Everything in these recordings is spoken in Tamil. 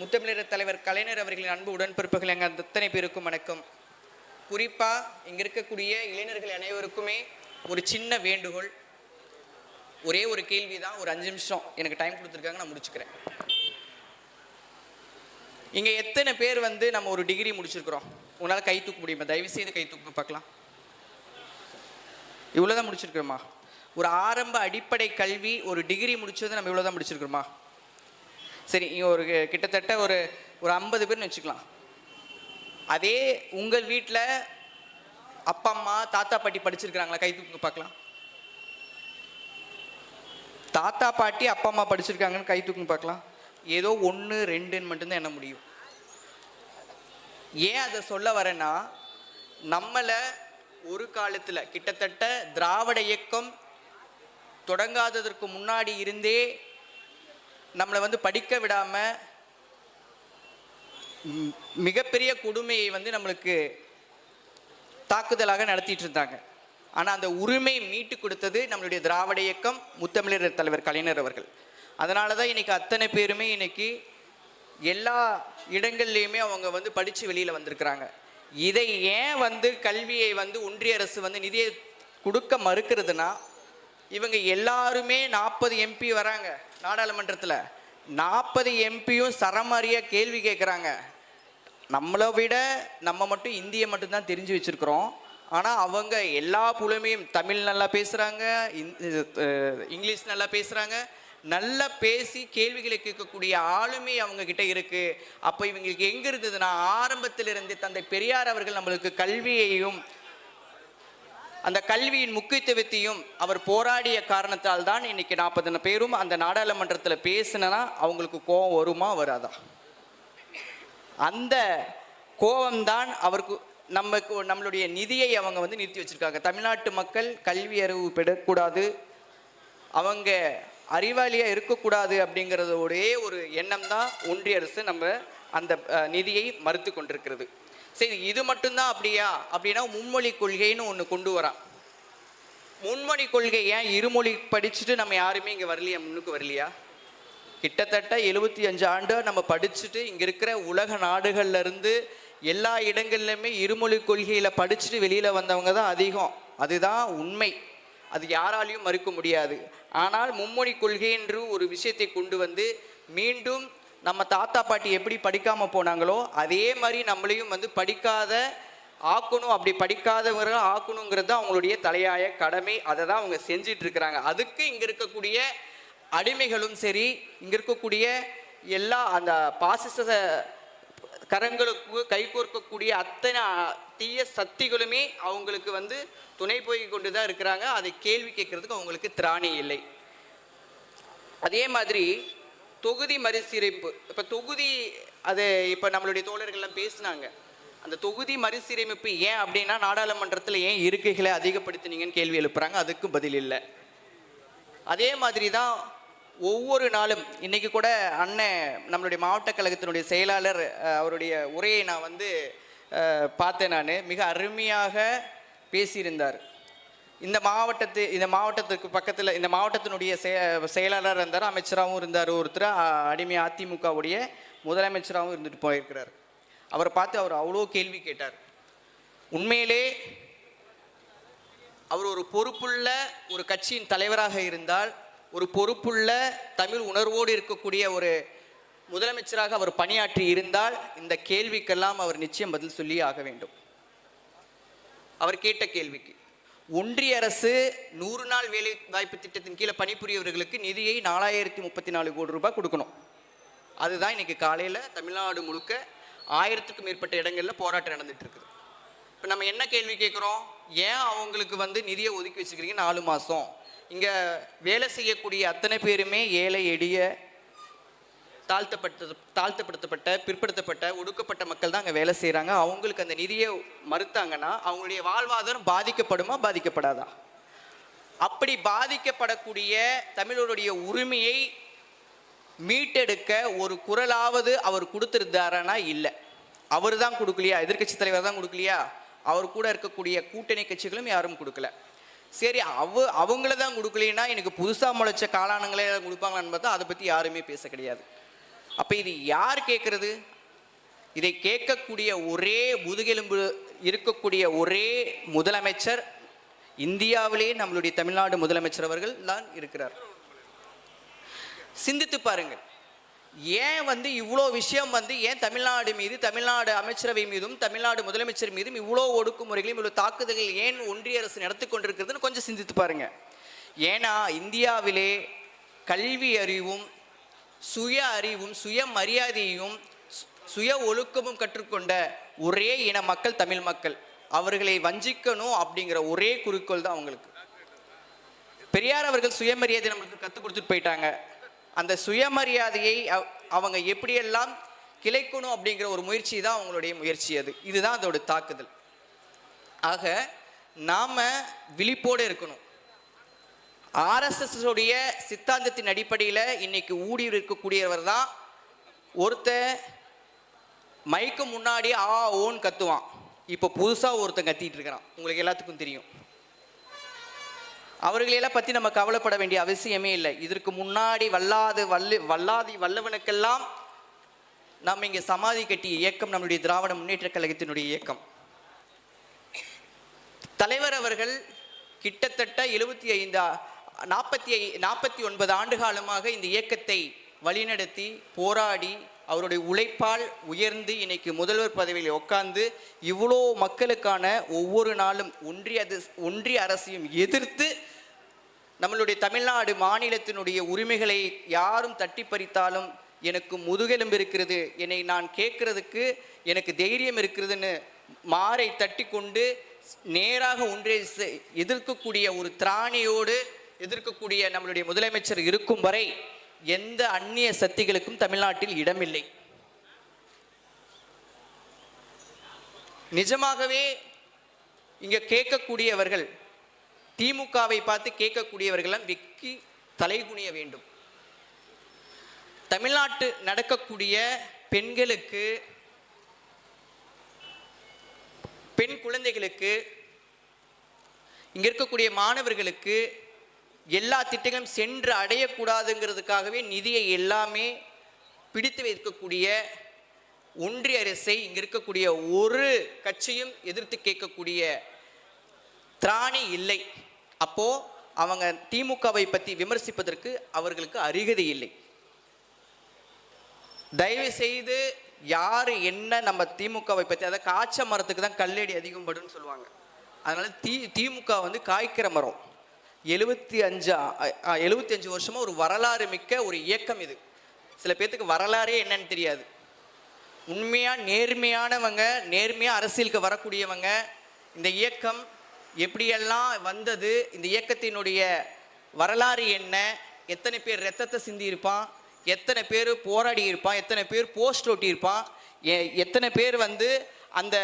முத்தமிழர் தலைவர் கலைஞர் அவர்களின் அன்பு உடன்பிறப்புகள் எங்கள் அத்தனை பேருக்கும் வணக்கம். குறிப்பாக இங்கே இருக்கக்கூடிய இளைஞர்கள் அனைவருக்குமே ஒரு சின்ன வேண்டுகோள். ஒரே ஒரு கேள்வி தான் ஒரு அஞ்சு நிமிஷம். எனக்கு டைம் கொடுத்துருக்காங்க நான் முடிச்சுக்கிறேன். இங்கே எத்தனை பேர் வந்து நம்ம ஒரு டிகிரி முடிச்சிருக்கிறோம்? உங்களால் கை தூக்க முடியுமா? தயவு செய்து கை தூக்க பார்க்கலாம். இவ்வளோதான் முடிச்சிருக்கிறோமா? ஒரு ஆரம்ப அடிப்படை கல்வி ஒரு டிகிரி முடிச்சது நம்ம இவ்வளோ தான் முடிச்சிருக்கிறோமா? சரி இங்கே ஒரு கிட்டத்தட்ட ஒரு ஒரு ஐம்பது பேர்னு வச்சுக்கலாம். அதே உங்கள் வீட்டில் அப்பா அம்மா தாத்தா பாட்டி படிச்சிருக்கிறாங்களா? கை தூக்கு பார்க்கலாம். தாத்தா பாட்டி அப்பா அம்மா படிச்சிருக்காங்கன்னு கை தூக்கி பார்க்கலாம். ஏதோ ஒன்று ரெண்டுன்னு மட்டும்தான் எண்ண முடியும். ஏன் அதை சொல்ல வரேன்னா நம்மளை ஒரு காலத்தில் கிட்டத்தட்ட திராவிட இயக்கம் தொடங்காததற்கு முன்னாடி இருந்தே நம்மளை வந்து படிக்க விடாமல் மிகப்பெரிய கொடுமையை வந்து நம்மளுக்கு தாக்குதலாக நடத்திட்டு இருந்தாங்க. ஆனால் அந்த உரிமை மீட்டு கொடுத்தது நம்மளுடைய திராவிட இயக்கம் முத்தமிழர் தலைவர் கலைஞர் அவர்கள். அதனால தான் இன்னைக்கு அத்தனை பேருமே இன்னைக்கு எல்லா இடங்கள்லையுமே அவங்க வந்து படித்து வெளியில் வந்திருக்கிறாங்க. இதை ஏன் வந்து கல்வியை வந்து ஒன்றிய அரசு வந்து நிதியை கொடுக்க மறுக்கிறதுனா இவங்க எல்லாருமே நாற்பது எம்பி வராங்க நாடாளுமன்றத்தில். நாற்பது எம்பியும் சரமாரியாக கேள்வி கேட்குறாங்க நம்மளை விட நம்ம மட்டும் இந்தியை மட்டும்தான் தெரிஞ்சு வச்சுருக்குறோம். ஆனால் அவங்க எல்லா புலமையும் தமிழ் நல்லா பேசுகிறாங்க இங்கிலீஷ் நல்லா பேசுகிறாங்க நல்லா பேசி கேள்விகளை கேட்கக்கூடிய ஆளுமை அவங்க கிட்ட இருக்கு. அப்போ இவங்களுக்கு எங்க இருந்ததுன்னா ஆரம்பத்திலிருந்து தந்தை பெரியார் அவர்கள் நம்மளுக்கு கல்வியையும் அந்த கல்வியின் முக்கியத்துவத்தையும் அவர் போராடிய காரணத்தால் தான் இன்னைக்கு நாற்பது பேரும் அந்த நாடாளுமன்றத்தில் பேசினா அவங்களுக்கு கோபம் வருமா வராதா? அந்த கோபம்தான் அவருக்கு நமக்கு நம்மளுடைய நிதியை அவங்க வந்து நிறுத்தி வச்சிருக்காங்க. தமிழ்நாட்டு மக்கள் கல்வி அறிவு பெறக்கூடாது. அவங்க அறிவாளியாக இருக்கக்கூடாது அப்படிங்கிறத ஒரே ஒரு எண்ணம் தான் ஒன்றிய அரசு நம்ம அந்த நிதியை மறுத்து கொண்டிருக்கிறது. சரி இது மட்டும்தான் அப்படியா? அப்படின்னா மும்மொழி கொள்கைன்னு ஒன்று கொண்டு வரான். முன்மொழி கொள்கை ஏன் இருமொழி படிச்சுட்டு நம்ம யாருமே இங்கே வரலையா? முன்னுக்கு வரலையா? கிட்டத்தட்ட எழுபத்தி அஞ்சு ஆண்டு நம்ம படிச்சுட்டு இங்கே இருக்கிற உலக நாடுகள்லேருந்து எல்லா இடங்கள்லையுமே இருமொழி கொள்கையில் படிச்சுட்டு வெளியில் வந்தவங்க தான் அதிகம். அதுதான் உண்மை. அது யாராலையும் மறுக்க முடியாது. ஆனால் மும்மொழி கொள்கை என்று ஒரு விஷயத்தை கொண்டு வந்து மீண்டும் நம்ம தாத்தா பாட்டி எப்படி படிக்காமல் போனாங்களோ அதே மாதிரி நம்மளையும் வந்து படிக்காத ஆக்கணும் அப்படி படிக்காதவர்கள் ஆக்கணுங்கிறது தான் அவங்களுடைய தலையாய கடமை. அதை தான் அவங்க செஞ்சிட்டு இருக்கிறாங்க. அதுக்கு இங்கே இருக்கக்கூடிய அடிமைகளும் சரி இங்கே இருக்கக்கூடிய எல்லா அந்த பாசிச கரங்களுக்கு கைகோர்க்கக்கூடிய அத்தனை தீய சக்திகளுமே அவங்களுக்கு வந்து துணை போய் கொண்டு தான் இருக்கிறாங்க. அதை கேள்வி கேட்கறதுக்கு அவங்களுக்கு திராணி இல்லை. அதே மாதிரி தொகுதி மறுசீரமைப்பு. இப்போ தொகுதி அது இப்போ நம்மளுடைய தோழர்கள்லாம் பேசுனாங்க. அந்த தொகுதி மறுசீரமைப்பு ஏன் அப்படின்னா நாடாளுமன்றத்தில் ஏன் இருக்கைகளை அதிகப்படுத்தினீங்கன்னு கேள்வி எழுப்புறாங்க. அதுக்கும் பதில் இல்லை. அதே மாதிரி தான் ஒவ்வொரு நாளும் இன்னைக்கு கூட அண்ணன் நம்மளுடைய மாவட்ட கழகத்தினுடைய செயலாளர் அவருடைய உரையை நான் வந்து பார்த்தேன் நான். மிக அருமையாக பேசியிருந்தார். இந்த மாவட்டத்து இந்த மாவட்டத்துக்கு பக்கத்தில் இந்த மாவட்டத்தினுடைய செய- செயலாளராக இருந்தார் அமைச்சராகவும் இருந்தார் ஒருத்தர் அடிமை அதிமுகவுடைய முதலமைச்சராகவும் இருந்துட்டு போயிருக்கிறார். அவரை பார்த்து அவர் அவ்வளோ கேள்வி கேட்டார். உண்மையிலே அவர் ஒரு பொறுப்புள்ள ஒரு கட்சியின் தலைவராக இருந்தால் ஒரு பொறுப்புள்ள தமிழ் உணர்வோடு இருக்கக்கூடிய ஒரு முதலமைச்சராக அவர் பணியாற்றி இருந்தால் இந்த கேள்விக்கெல்லாம் அவர் நிச்சயம் பதில் சொல்லி ஆக வேண்டும். அவர் கேட்ட கேள்விக்கு. ஒன்றிய அரசு நூறு நாள் வேலை வாய்ப்பு திட்டத்தின் கீழே பணிபுரியவர்களுக்கு நிதியை நாலாயிரத்தி முப்பத்தி நாலு கோடி ரூபாய் கொடுக்கணும். அதுதான் இன்னைக்கு காலையில் தமிழ்நாடு முழுக்க ஆயிரத்துக்கும் மேற்பட்ட இடங்களில் போராட்டம் நடந்துட்டு இருக்குது இப்போ நம்ம என்ன கேள்வி கேட்குறோம் ஏன் அவங்களுக்கு வந்து நிதியை ஒதுக்கி வச்சுக்கிறீங்க நாலு மாதம் இங்கே வேலை செய்யக்கூடிய அத்தனை பேருமே ஏழை எளிய தாழ்த்தப்பட்ட தாழ்த்தப்படுத்தப்பட்ட பிற்படுத்தப்பட்ட ஒடுக்கப்பட்ட மக்கள் தான் அங்கே வேலை செய்கிறாங்க அவங்களுக்கு அந்த நிதியை மறுத்தாங்கன்னா அவங்களுடைய வாழ்வாதாரம் பாதிக்கப்படுமா பாதிக்கப்படாதா? அப்படி பாதிக்கப்படக்கூடிய தமிழருடைய உரிமையை மீட்டெடுக்க ஒரு குரலாவது அவர் கொடுத்துருந்தாரனா? இல்லை. அவர் தான் கொடுக்கலையா? எதிர்க்கட்சி தலைவர் தான் கொடுக்கலையா? அவர் கூட இருக்கக்கூடிய கூட்டணி கட்சிகளும் யாரும் கொடுக்கல. சரி அவ அவங்கள தான் கொடுக்கலைன்னா எனக்கு புதுசாக முளைச்ச காளானங்களே கொடுப்பாங்களான்னு பார்த்தா அதை பற்றி யாருமே பேச கிடையாது. அப்போ இது யார் கேட்குறது இதை கேட்கக்கூடிய ஒரே முதுகெலும்பு இருக்கக்கூடிய ஒரே முதலமைச்சர் இந்தியாவிலே நம்மளுடைய தமிழ்நாடு முதலமைச்சர் அவர்கள் தான் இருக்கிறார். சிந்தித்து பாருங்கள். ஏன் வந்து இவ்வளோ விஷயம் வந்து ஏன் தமிழ்நாடு மீது தமிழ்நாடு அமைச்சரவை மீதும் தமிழ்நாடு முதலமைச்சர் மீதும் இவ்வளோ ஒடுக்குமுறைகளையும் இவ்வளோ தாக்குதல்கள் ஏன் ஒன்றிய அரசு நடத்தி கொண்டிருக்கிறதுன்னு கொஞ்சம் சிந்தித்து பாருங்கள் ஏன்னா இந்தியாவிலே கல்வி அறிவும் சுய அறிவும் சுய மரியாதையும் சுய ஒழுக்கமும் கற்றுக்கொண்ட ஒரே இன மக்கள் தமிழ் மக்கள். அவர்களை வஞ்சிக்கணும் அப்படிங்கிற ஒரே குறிக்கோள் தான் அவங்களுக்கு. பெரியார் அவர்கள் சுயமரியாதை நம்மளுக்கு கற்றுக் கொடுத்துட்டு போயிட்டாங்க. அந்த சுயமரியாதையை அவங்க எப்படியெல்லாம் கிளைக்கணும் அப்படிங்கிற ஒரு முயற்சி தான் அவங்களுடைய முயற்சி அது. இதுதான் அதோட தாக்குதல். ஆக நாம விழிப்போடு இருக்கணும். ஆர்எஸ்எஸ் உடைய சித்தாந்தத்தின் அடிப்படையில் இன்னைக்கு ஊடி இருக்கக்கூடியவர் தான். ஒருத்த மைக்கு முன்னாடி ஆ ஓன்னு கத்துவான். இப்போ புதுசாக ஒருத்தன் கத்திட்டு இருக்கிறான். உங்களுக்கு எல்லாத்துக்கும் தெரியும். அவர்களையெல்லாம் பற்றி நம்ம கவலைப்பட வேண்டிய அவசியமே இல்லை. இதற்கு முன்னாடி வல்லாது வல்லு வல்லாதி வல்லவனுக்கெல்லாம் நம்ம இங்கே சமாதி கட்டிய இயக்கம் நம்மளுடைய திராவிட முன்னேற்ற கழகத்தினுடைய இயக்கம். தலைவர் அவர்கள் கிட்டத்தட்ட எழுபத்தி ஐந்து நாற்பத்தி ஐ நாற்பத்தி ஒன்பது ஆண்டு காலமாக இந்த இயக்கத்தை வழிநடத்தி போராடி அவருடைய உழைப்பால் உயர்ந்து இன்னைக்கு முதல்வர் பதவியில் உட்கார்ந்து இவ்வளோ மக்களுக்கான ஒவ்வொரு நாளும் ஒன்றிய அது- ஒன்றிய அரசையும் எதிர்த்து நம்மளுடைய தமிழ்நாடு மாநிலத்தினுடைய உரிமைகளை யாரும் தட்டி பறித்தாலும் எனக்கு முதுகெலும்பு இருக்கிறது. என்னை நான் கேட்கறதுக்கு எனக்கு தைரியம் இருக்கிறதுன்னு மாறை தட்டி கொண்டு நேராக ஒன்றிய செ- எதிர்க்கக்கூடிய ஒரு திராணியோடு எதிர்க்கக்கூடிய நம்மளுடைய முதலமைச்சர் இருக்கும் வரை எந்த அந்நிய சக்திகளுக்கும் தமிழ்நாட்டில் இடமில்லை. நிஜமாகவே இங்கே கேட்கக்கூடியவர்கள் திமுகவை பார்த்து கேட்கக்கூடியவர்கள்லாம் வெக்கி தலைகுனிய வேண்டும். தமிழ்நாட்டு நடக்கக்கூடிய பெண்களுக்கு பெண் குழந்தைகளுக்கு இங்கே இருக்கக்கூடிய மாணவர்களுக்கு எல்லா திட்டங்களும் சென்று அடையக்கூடாதுங்கிறதுக்காகவே நிதியை எல்லாமே பிடித்து வைக்கக்கூடிய ஒன்றிய அரசை இங்கே இருக்கக்கூடிய ஒரு கட்சியும் எதிர்த்து கேட்கக்கூடிய திராணி இல்லை. அப்போது அவங்க திமுகவை பற்றி விமர்சிப்பதற்கு அவர்களுக்கு அருகதை இல்லை. தயவு செய்து யார் என்ன நம்ம திமுகவை பற்றி அதாவது காய்ச்ச மரத்துக்கு தான் கல்லடி அதிகம் படுன்னு சொல்லுவாங்க. அதனால் தி திமுக வந்து காய்க்கிற மரம். எழுபத்தி அஞ்சு எழுபத்தி அஞ்சு வருஷமாக ஒரு வரலாறு மிக்க ஒரு இயக்கம் இது. சில பேர்த்துக்கு வரலாறே என்னன்னு தெரியாது. உண்மையாக நேர்மையானவங்க நேர்மையாக அரசியலுக்கு வரக்கூடியவங்க இந்த இயக்கம் எப்படியெல்லாம் வந்தது இந்த இயக்கத்தினுடைய வரலாறு என்ன எத்தனை பேர் ரத்தத்தை சிந்தியிருப்பான் எத்தனை பேர் போராடி இருப்பான் எத்தனை பேர் போஸ்ட் ஒட்டியிருப்பான் எ- எத்தனை பேர் வந்து அந்த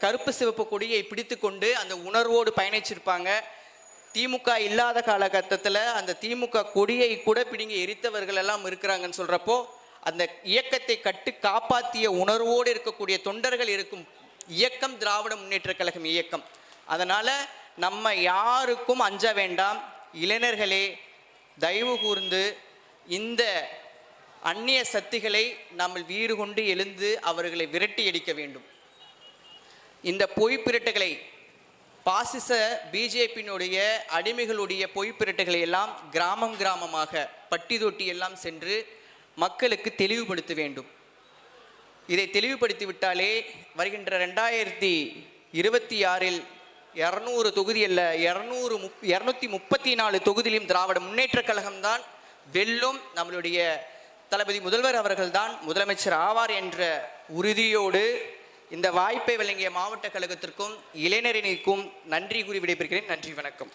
கருப்பு சிவப்பு கொடியை பிடித்து கொண்டு அந்த உணர்வோடு பயணிச்சிருப்பாங்க திமுக இல்லாத காலகட்டத்தில் அந்த திமுக கொடியை கூட பிடிங்கி எரித்தவர்கள் எல்லாம் இருக்கிறாங்கன்னு சொல்கிறப்போ அந்த இயக்கத்தை கட்டு காப்பாற்றிய உணர்வோடு இருக்கக்கூடிய தொண்டர்கள் இருக்கும் இயக்கம் திராவிட முன்னேற்ற கழகம் இயக்கம். அதனால் நம்ம யாருக்கும் அஞ்ச வேண்டாம். இளைஞர்களே தயவு கூர்ந்து இந்த அந்நிய சக்திகளை நம்ம வீறு கொண்டு எழுந்து அவர்களை விரட்டி அடிக்க வேண்டும். இந்த பொய்ப்பிரட்டுகளை பாசிச பிஜேபியினுடைய அடிமைகளுடைய பொய்ப்பிரட்டுகளை எல்லாம் கிராமம் கிராமமாக பட்டி தொட்டி எல்லாம் சென்று மக்களுக்கு தெளிவுபடுத்த வேண்டும். இதை தெளிவுபடுத்தி விட்டாலே வருகின்ற ரெண்டாயிரத்தி இருபத்தி ஆறில் இரநூறு தொகுதி அல்ல இரநூறு முப் இரநூத்தி முப்பத்தி நாலு தொகுதியிலும் திராவிட முன்னேற்ற கழகம்தான் வெல்லும் நம்மளுடைய தளபதி முதல்வர் அவர்கள்தான் முதலமைச்சர் ஆவார் என்ற உறுதியோடு இந்த வாய்ப்பை வழங்கிய மாவட்ட கழகத்திற்கும் இளைஞரணிக்கும் நன்றி கூறி விடைபெறுகிறேன். நன்றி வணக்கம்.